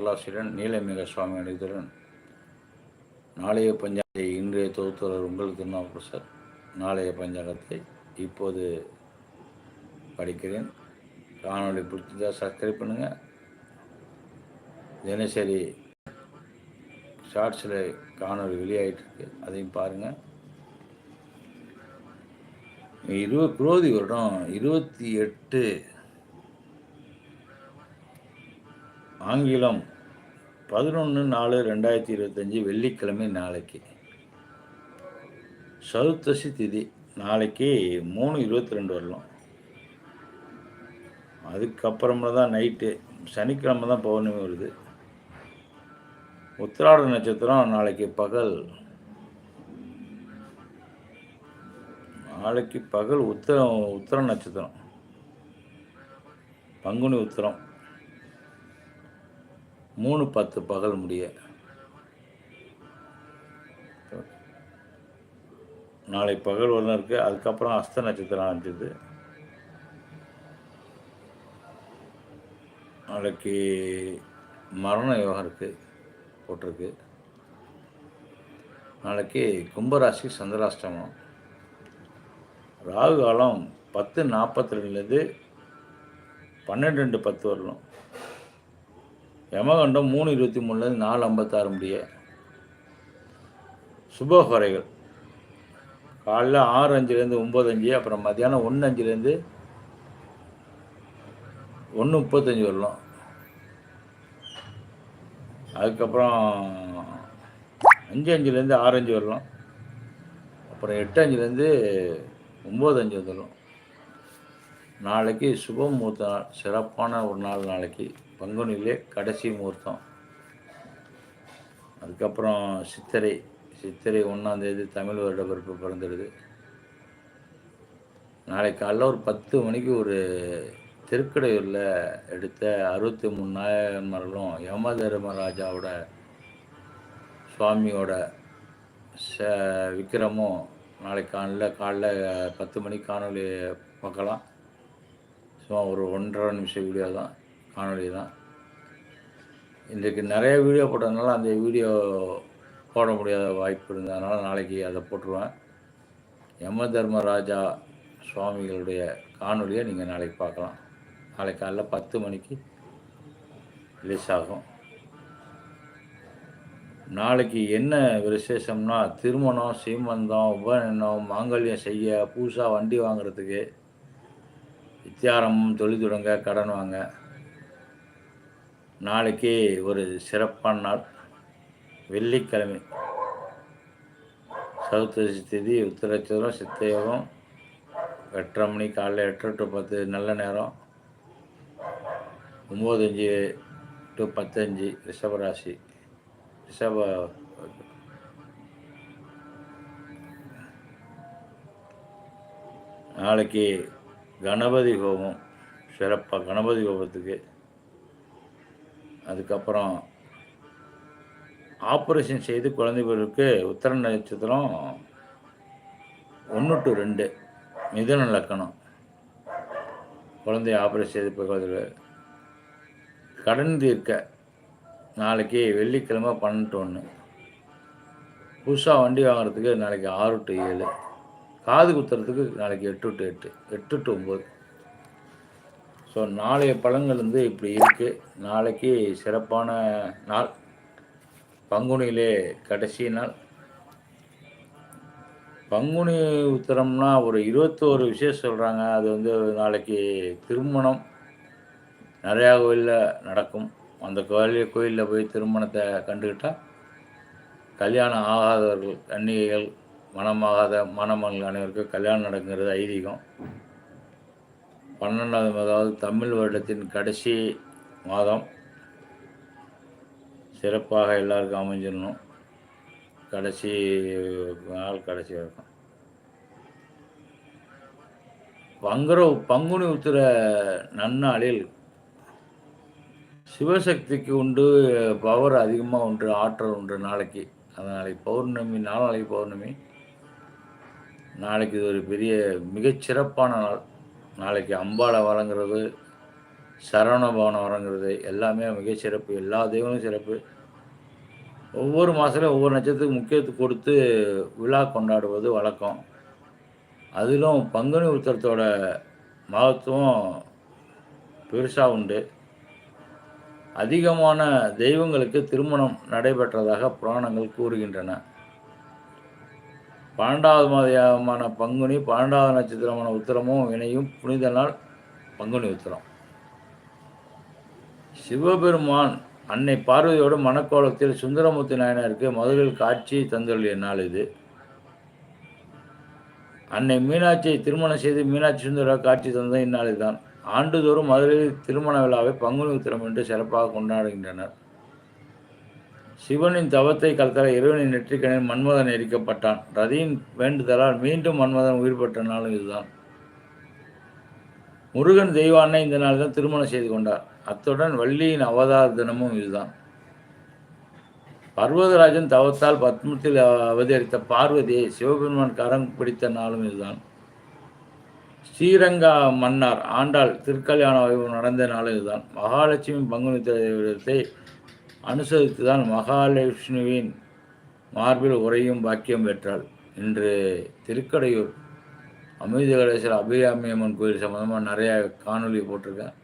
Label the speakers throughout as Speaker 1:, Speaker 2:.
Speaker 1: கலாசிடன் நீலமேக சுவாமி அடைத்துடன் நாளைய பஞ்சாங்கத்தை இன்றைய தொகுத்தவர் உங்கள் திருநாவுக்கரசர். நாளைய பஞ்சாங்கத்தை இப்போது படிக்கிறேன். காணொளி பிடிச்சதா சப்ஸ்கிரைப் பண்ணுங்கள் தினசரி ஷார்ட்ஸில் காணொளி வெளியாகிட்டுருக்கு அதையும் பாருங்கள் இருபது குரோதி வருடம் இருபத்தி எட்டு ஆங்கிலம் பதினொன்று நாலு ரெண்டாயிரத்தி இருபத்தஞ்சி வெள்ளிக்கிழமை நாளைக்கு. சதுர்த்தசி திதி நாளைக்கு மூணு இருபத்தி ரெண்டு வரலாம். அதுக்கப்புறமா தான் நைட்டு சனிக்கிழமை தான் பௌர்ணமி வருது. உத்திராட நட்சத்திரம் நாளைக்கு பகல். நாளைக்கு பகல் உத்திரம் உத்திர நட்சத்திரம். பங்குனி உத்திரம். மூணு பத்து பகல் முடிய. நாளை பகல் வரலாம் இருக்குது அதுக்கப்புறம் அஸ்த நட்சத்திரம் ஆரம்பிச்சது நாளைக்கு மரண யோகம் இருக்குது போட்டிருக்கு. நாளைக்கு கும்பராசி சந்திராஷ்டமம். ராகு காலம் பத்து நாற்பத்தி ரெண்டுலேருந்து பன்னெண்டு ரெண்டு பத்து வரலாம் யமகண்டம் மூணு இருபத்தி மூணுலேருந்து நாலு ஐம்பத்தாறு முடிய. சுபகுறைகள் காலைல ஆறு அஞ்சுலேருந்து ஒம்பது அஞ்சு அப்புறம் மத்தியானம் ஒன்று அஞ்சுலேருந்து ஒன்று முப்பத்தஞ்சு வரலாம். அதுக்கப்புறம் அஞ்சு அஞ்சுலேருந்து ஆறு அஞ்சு வரலாம். அப்புறம் எட்டு அஞ்சுலேருந்து ஒம்பது அஞ்சு வந்துடும் நாளைக்கு சுப முகூர்த்த நாள் சிறப்பான ஒரு நாள் நாளைக்கு. பங்குனிலே கடைசி முகூர்த்தம். அதுக்கப்புறம் சித்திரை. சித்திரை ஒன்றாந்தேதி தமிழ் வருட பிறப்பு பிறந்துடுது. நாளை காலைல ஒரு பத்து மணிக்கு ஒரு திருக்கடையூரில் எடுத்த அறுபத்தி மூணு நாயன்மார்களும் யம தர்மராஜாவோட சுவாமியோட ச விக்கிரமும் நாளை காலைல காலைல பத்து மணிக்கு காணொலி பார்க்கலாம். சும்மா ஒரு ஒன்றரை நிமிஷம் வீடியோ தான் காணொலி தான். இன்றைக்கு நிறைய வீடியோ போட்டதுனால அந்த வீடியோ போட முடியாத வாய்ப்பு இருந்ததுனால நாளைக்கு அதை போட்டுருவேன். யம தர்மராஜா சுவாமிகளுடைய காணொலியை நீங்கள் நாளைக்கு பார்க்கலாம். நாளைக்கு காலைல பத்து மணிக்கு ரிலீஸ் ஆகும். நாளைக்கு என்ன விசேஷம்னா திருமணம் சீமந்தம் உபநயனம் மாங்கல்யம் செய்ய புதுசாக வண்டி வாங்குறதுக்கு வித்தியாரம்பம் தொழில் தொடங்க கடன் வாங்க. நாளைக்கு ஒரு சிறப்பான நாள். வெள்ளிக்கிழமை. சதுர்த்தசி திதி உத்திரச்சதுரம் சித்தயோகம் எட்டரை மணி காலைல எட்டு டு பத்து நல்ல நேரம். ஒம்பது டு பத்தஞ்சு ரிஷபராசி ரிஷப நாளைக்கு கணபதி ஹோமம் சிறப்பாக கணபதி ஹோமத்துக்கு அதுக்கப்புறம் ஆப்ரேஷன் செய்து குழந்தைகளுக்கு உத்தர நட்சத்திரம் ஒன்று டு ரெண்டு மிதன லக்கணம். குழந்தைய ஆப்ரேஷன் செய்து குழந்தை கடன் தீர்க்க. நாளைக்கு வெள்ளிக்கிழமை பன்னெண்டு ஒன்று புதுசாக வண்டி வாங்குறதுக்கு நாளைக்கு ஆறு டு ஏழு. காது குத்துறதுக்கு நாளைக்கு எட்டு டு எட்டு எட்டு டு ஒம்பது. ஸோ நாளைய பழங்கள் வந்து இப்படி இருக்குது நாளைக்கு சிறப்பான நாள். பங்குனியிலே கடைசி நாள். பங்குனி உத்தரம்னா ஒரு இருபத்தோரு விஷயம் சொல்கிறாங்க அது வந்து நாளைக்கு திருமணம். நிறையா கோயிலில் நடக்கும். அந்த கோயில் கோயிலில் போய் திருமணத்தை கண்டுக்கிட்டால் கல்யாணம் ஆகாதவர்கள் கன்னிகைகள் மனமாகாத மணமகள் அனைவருக்கும் கல்யாணம் நடக்குங்கிறது ஐதீகம். பன்னெண்டாவது அதாவது தமிழ் வருடத்தின் கடைசி மாதம் சிறப்பாக எல்லாருக்கும் அமைஞ்சிடணும். கடைசி நாள் கடைசி வரைக்கும். பங்குர பங்குனி உத்திர நன்னாளில் சிவசக்திக்கு உண்டு பவர் அதிகமாக உண்டு ஆற்றல் உண்டு நாளைக்கு. அது நாளைக்கு பௌர்ணமி நாளைக்கு பௌர்ணமி நாளைக்கு இது ஒரு பெரிய மிகச்சிறப்பான நாள். நாளைக்கு அம்பாளை வழங்குறது சரவண வழங்குறது எல்லாமே மிகச்சிறப்பு. எல்லா தெய்வங்களும் சிறப்பு. ஒவ்வொரு மாதத்துலையும் ஒவ்வொரு நட்சத்திரத்துக்கு முக்கியத்துவம் கொடுத்து விழா கொண்டாடுவது வழக்கம். அதிலும் பங்குனி உத்தரத்தோட மகத்துவம் பெருசாக உண்டு. அதிகமான தெய்வங்களுக்கு திருமணம் நடைபெற்றதாக புராணங்கள் கூறுகின்றன. பன்னெண்டாவது மாதமான பங்குனி பன்னெண்டாவது நட்சத்திரமான உத்திரமும் இணையும் புனித நாள் பங்குனி உத்திரம். சிவபெருமான் அன்னை பார்வதியோடு மணக்கோலத்தில் சுந்தரமூர்த்தி நாயனருக்கு முதலில் காட்சி தந்துள்ள நாள் இது. அன்னை மீனாட்சியை திருமணம் செய்து மீனாட்சி சுந்தர காட்சி தந்த இந்நாளில்தான் ஆண்டுதோறும் மதுரையில் திருமண விழாவை பங்குனி உத்திரம் என்று சிறப்பாக கொண்டாடுகின்றனர். சிவனின் தவத்தை கலத்தர இறைவனின் நெற்றிக்கணில் மன்மதன் எரிக்கப்பட்டான். ரதியின் வேண்டுதலால் மீண்டும் மன்மதன் உயிர் பெற்ற நாளும் இதுதான். முருகன் தெய்வானை இந்த நாள் தான் திருமணம் செய்து கொண்டார். அத்துடன் வள்ளியின் அவதார தினமும் இதுதான். பர்வதராஜன் தவத்தால் பத்மத்தில் அவதரித்த பார்வதியை சிவபெருமான் கரம் பிடித்த நாளும் இதுதான். ஸ்ரீரங்கா மன்னார் ஆண்டாள் திருக்கல்யாண வைபவம் நடந்த நாளும் இதுதான். மகாலட்சுமி பங்குனி விரதத்தை அனுசரித்து தான் மகாலட்சுமியின் மார்பில் உரையும் பாக்கியம் பெற்றாள். இன்று திருக்கடையூர் அமிர்த கணேசர் அபிராமி அம்மன் கோயில் சம்மந்தமாக நிறையா காணொலி போட்டிருக்கேன்.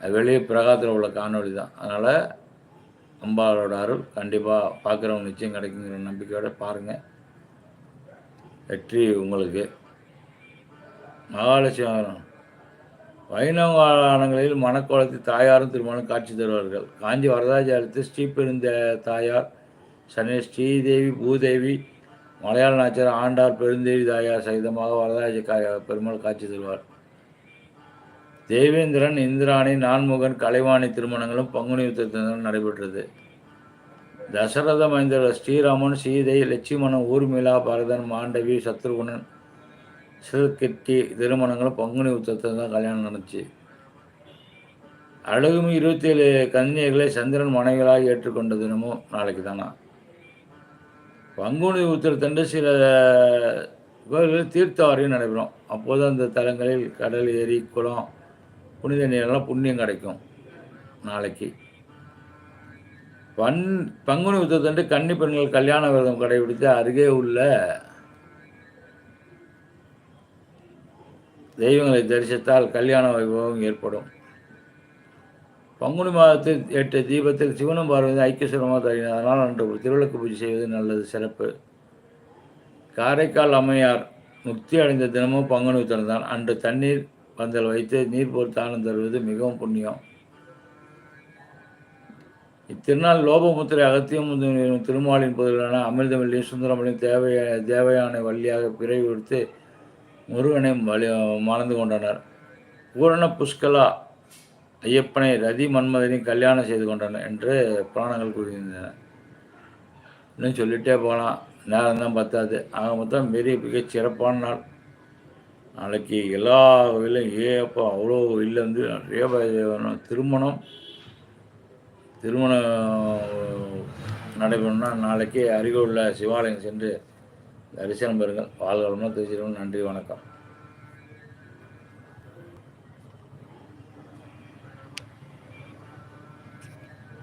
Speaker 1: அது வெளியே பிரகாரத்தில் உள்ள காணொலி தான். அதனால் அம்பாளோட அருள் கண்டிப்பாக பார்க்குறவங்க நிச்சயம் கிடைக்குங்கிற நம்பிக்கையோடு பாருங்கள் வெற்றி உங்களுக்கு. மகாலட்சுமி வைணவ ஆலயங்களில் தாயாரும் திருமணம் காட்சி தருவார்கள். காஞ்சி வரதாச்சாரத்தில் ஸ்ரீபெருந்த தாயார் சனி ஸ்ரீதேவி பூதேவி மலையாள நாச்சர் ஆண்டார் பெருந்தேவி தாயார் சகிதமாக வரதாஜ பெருமாள் காட்சி தருவார். தேவேந்திரன் இந்திராணி நான்முகன் கலைவாணி திருமணங்களும் பங்குனி உத்திரத்தினரும் நடைபெற்றது. தசரத மைந்தர் ஸ்ரீராமன் சீதை லட்சுமணன் ஊர்மிளா பரதன் மாண்டவி சத்ருகுணன் சிறுக்கிட்டி திருமணங்களும் பங்குனி உத்தரத்தில் தான் கல்யாணம் நடந்துச்சு. அழகும் இருபத்தி ஏழு கன்னியர்களை சந்திரன் மனைவிகளாக ஏற்றுக்கொண்ட தினமும் நாளைக்கு தானா? பங்குனி உத்திரத்தன்று சில கோயில்களில் தீர்த்தவாரியும் நடைபெறும். அப்போது அந்த தலங்களில் கடல் ஏரி குளம் புனித நீரெல்லாம் புண்ணியம் கிடைக்கும் நாளைக்கு. பன் பங்குனி உத்திரத்தன்று கன்னி பெண்கள் கல்யாண விரதம் கடைபிடித்து அருகே உள்ள தெய்வங்களை தரிசித்தால் கல்யாண வைபவம் ஏற்படும். பங்குனி மாதத்தில் எட்டு தீபத்தில் சிவனும் பார்வதி ஐக்கியசுரமாக தருகின்றனர் அதனால் அன்று ஒரு திருவிளக்கு பூஜை செய்வது நல்லது சிறப்பு. காரைக்கால் அம்மையார் முக்தி அடைந்த தினமும் பங்குனி திறந்தான் அன்று தண்ணீர் பந்தல் வைத்து நீர் போல் தானம் தருவது மிகவும் புண்ணியம். இத்திருநாள் லோபமுத்திரை அகத்தியம் திருமாலின் பொருளான அமிர்தவல்லியும் சுந்தரமல்லியும் தேவைய தேவையான வழியாக பிறவி கொடுத்து முருகனை வழி மணந்து கொண்டனர். பூரண புஷ்கலா ஐயப்பனை ரதி மன்மதனையும் கல்யாணம் செய்து கொண்டனர் என்று புராணங்கள் கூறியிருந்தன இன்னும் சொல்லிகிட்டே போகலாம். நேரம் தான் பத்தாது. ஆக மொத்தம் பெரிய மிக சிறப்பான நாள். நாளைக்கு எல்லா வகையிலும் ஏப்போ அவ்வளோ இல்லை வந்து நிறைய திருமணம் திருமணம் நடைபெறணும்னா நாளைக்கு அருகே உள்ள சிவாலயம் சென்று தரிசனம் பெறுங்கள். வாழ்வளமாக தெரிஞ்சிடும் நன்றி வணக்கம்.